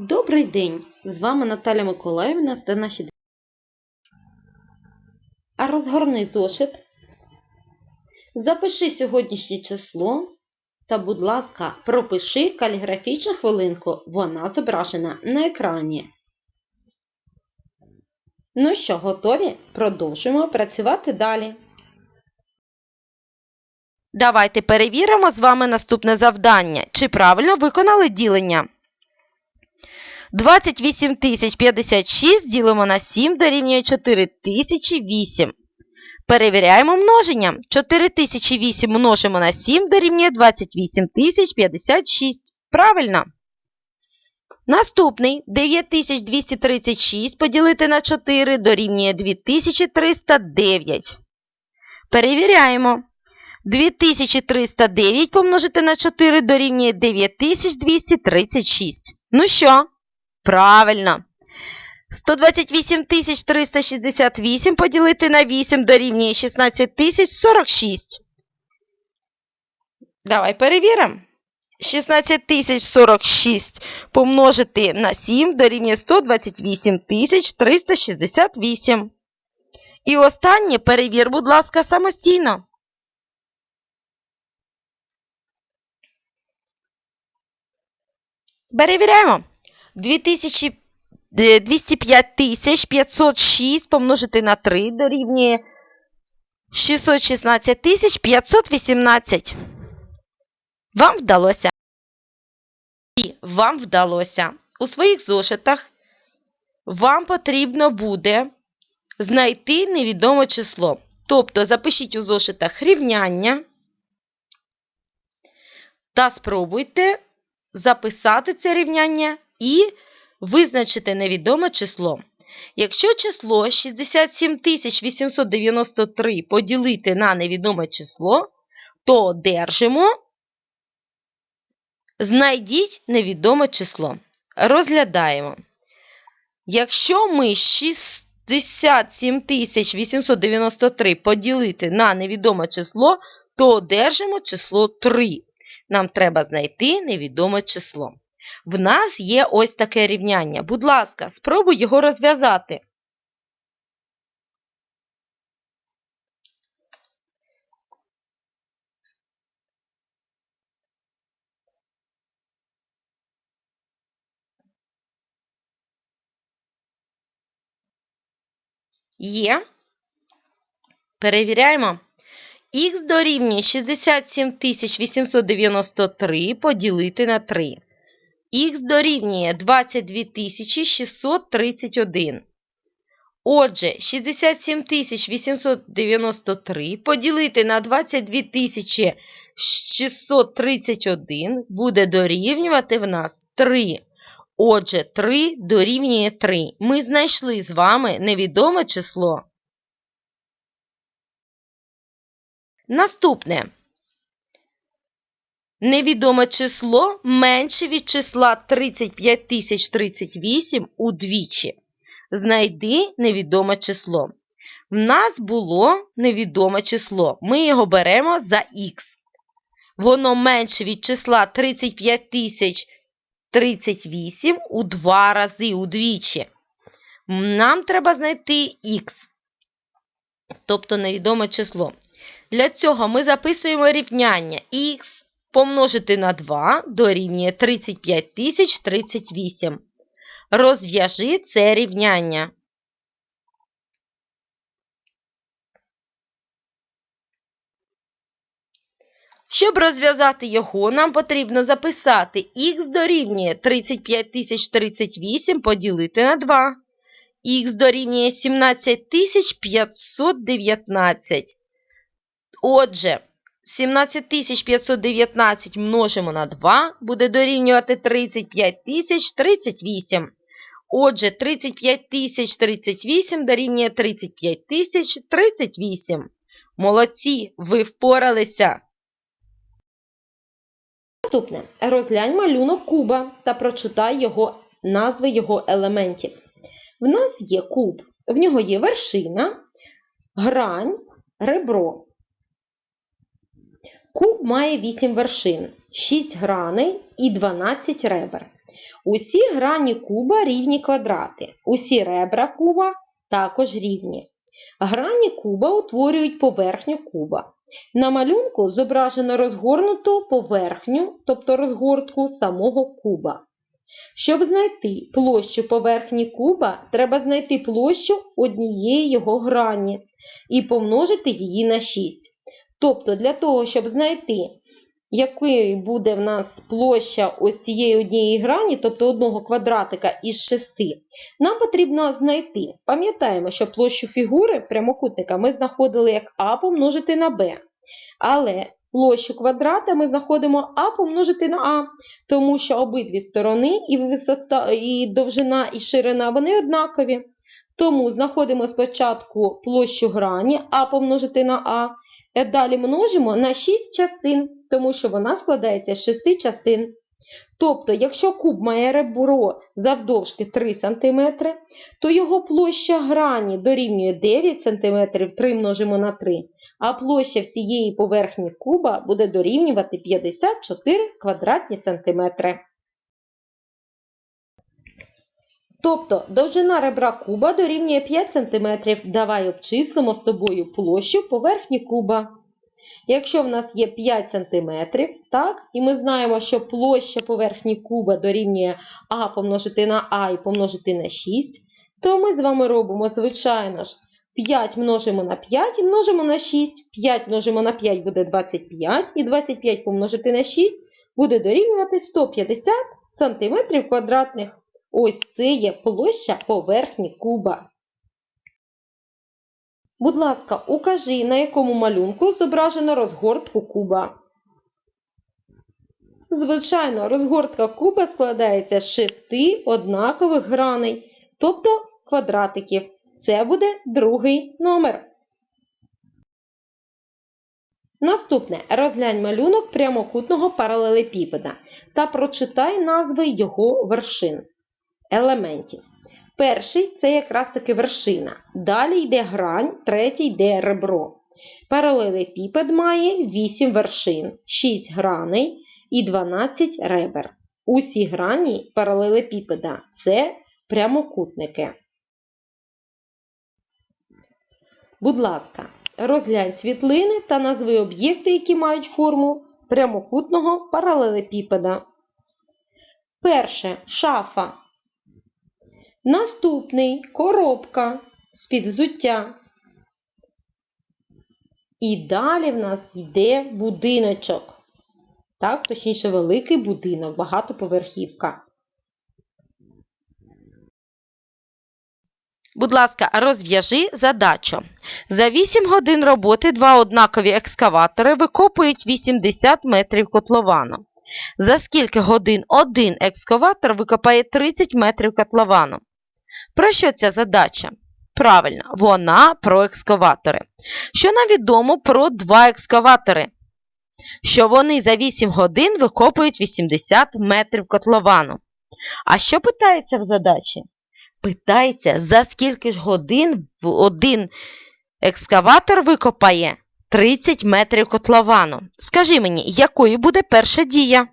Добрий день! З вами Наталя Миколаївна та наші. А розгорни зошит. Запиши сьогоднішнє число та, будь ласка, пропиши каліграфічну хвилинку. Вона зображена на екрані. Ну що, готові? Продовжуємо працювати далі. Давайте перевіримо з вами наступне завдання. Чи правильно виконали ділення? 28 056 ділимо на 7 дорівнює 4008. Перевіряємо множення. 4008 множимо на 7 дорівнює 28 056. Правильно. Наступний 9236 поділити на 4 дорівнює 2309. Перевіряємо. 2309 помножити на 4 дорівнює 9236. Ну що? Правильно. 128 368 поділити на 8 дорівнює 16 046. Давай перевіримо. 16 046 помножити на 7 дорівнює 128 368. І останнє перевір, будь ласка, самостійно. Перевіряємо. 2000, е, 205 тисяч 506 помножити на 3 дорівнює 616 тисяч 518. Вам вдалося. І вам вдалося. У своїх зошитах вам потрібно буде знайти невідоме число. Тобто запишіть у зошитах рівняння та спробуйте записати це рівняння і визначити невідоме число. Якщо число 67 893 поділити на невідоме число, то одержимо, знайдіть невідоме число. Розглядаємо. Якщо ми 67 893 поділити на невідоме число, то одержимо число 3 нам треба знайти невідоме число. В нас є ось таке рівняння. Будь ласка, спробуй його розв'язати. Є. Перевіряємо. Х дорівнює 67 893 поділити на 3. Х дорівнює 22 631. Отже, 67 893 поділити на 22 631 буде дорівнювати в нас 3. Отже, 3 дорівнює 3. Ми знайшли з вами невідоме число. Наступне. Невідоме число менше від числа 35038 удвічі. Знайди невідоме число. В нас було невідоме число. Ми його беремо за х. Воно менше від числа 35038 у два рази удвічі. Нам треба знайти х, тобто невідоме число. Для цього ми записуємо рівняння х помножити на 2 дорівнює 35 038. Розв'яжи це рівняння. Щоб розв'язати його, нам потрібно записати х дорівнює 35 038 поділити на 2. Х дорівнює 17 519. Отже, 17519 множимо на 2 буде дорівнювати 35 038. Отже, 35 038 дорівнює 35 038. Молодці, ви впоралися. Наступне. Розглянь малюнок куба та прочитай його назви його елементів. В нас є куб, в нього є вершина, грань, ребро. Куб має 8 вершин, 6 граней і 12 ребер. Усі грані куба рівні квадрати. Усі ребра куба також рівні. Грані куба утворюють поверхню куба. На малюнку зображено розгорнуту поверхню, тобто розгортку самого куба. Щоб знайти площу поверхні куба, треба знайти площу однієї його грані і помножити її на 6. Тобто, для того, щоб знайти, якою буде в нас площа ось цієї однієї грані, тобто одного квадратика із 6, нам потрібно знайти. Пам'ятаємо, що площу фігури прямокутника ми знаходили як А помножити на Б. Але площу квадрата ми знаходимо А помножити на А, тому що обидві сторони, і висота, і довжина, і ширина, вони однакові. Тому знаходимо спочатку площу грані А помножити на а далі множимо на 6 частин, тому що вона складається з 6 частин. Тобто, якщо куб має ребро завдовжки 3 см, то його площа грані дорівнює 9 см, 3 множимо на 3, а площа всієї поверхні куба буде дорівнювати 54 квадратні сантиметри. Тобто довжина ребра куба дорівнює 5 см. Давай обчислимо з тобою площу поверхні куба. Якщо в нас є 5 см, так, і ми знаємо, що площа поверхні куба дорівнює А помножити на А і помножити на 6, то ми з вами робимо, звичайно ж, 5 множимо на 5 і множимо на 6. 5 множимо на 5 буде 25, і 25 помножити на 6 буде дорівнювати 150 см квадратних. Ось це є площа поверхні куба. Будь ласка, укажи, на якому малюнку зображено розгортку куба. Звичайно, розгортка куба складається з шести однакових граней, тобто квадратиків. Це буде другий номер. Наступне. Розглянь малюнок прямокутного паралелепіпеда та прочитай назви його вершин, елементів. Перший це якраз таки вершина. Далі йде грань, третій йде ребро. Паралелепіпед має 8 вершин, 6 граней і 12 ребер. Усі грані паралелепіпеда це прямокутники. Будь ласка, розглянь світлини та назви об'єкти, які мають форму прямокутного паралелепіпеда. Перше шафа. Наступний коробка з-під взуття. І далі в нас йде будиночок. Так, точніше, великий будинок, багатоповерхівка. Будь ласка, розв'яжи задачу. За 8 годин роботи два однакові екскаватори викопують 80 метрів котловану. За скільки годин один екскаватор викопає 30 метрів котловану? Про що ця задача? Правильно, вона про екскаватори. Що нам відомо про два екскаватори? Що вони за 8 годин викопують 80 метрів котловану. А що питається в задачі? Питається, за скільки ж годин в один екскаватор викопає 30 метрів котловану. Скажи мені, якою буде перша дія?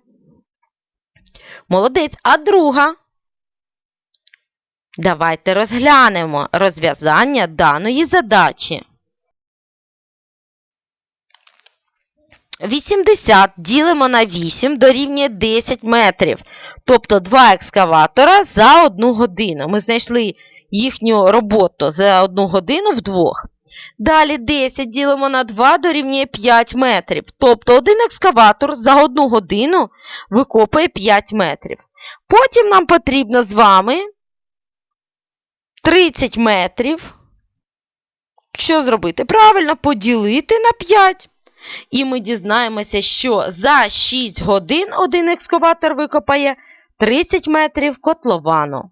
Молодець, а друга? Давайте розглянемо розв'язання даної задачі. 80 ділимо на 8 дорівнює 10 метрів. Тобто два екскаватора за одну годину. Ми знайшли їхню роботу за одну годину вдвох. Далі 10 ділимо на 2 дорівнює 5 метрів. Тобто один екскаватор за одну годину викопує 5 метрів. Потім нам потрібно з вами 30 метрів. Що зробити? Правильно, поділити на 5. І ми дізнаємося, що за 6 годин один екскаватор викопає 30 метрів котловану.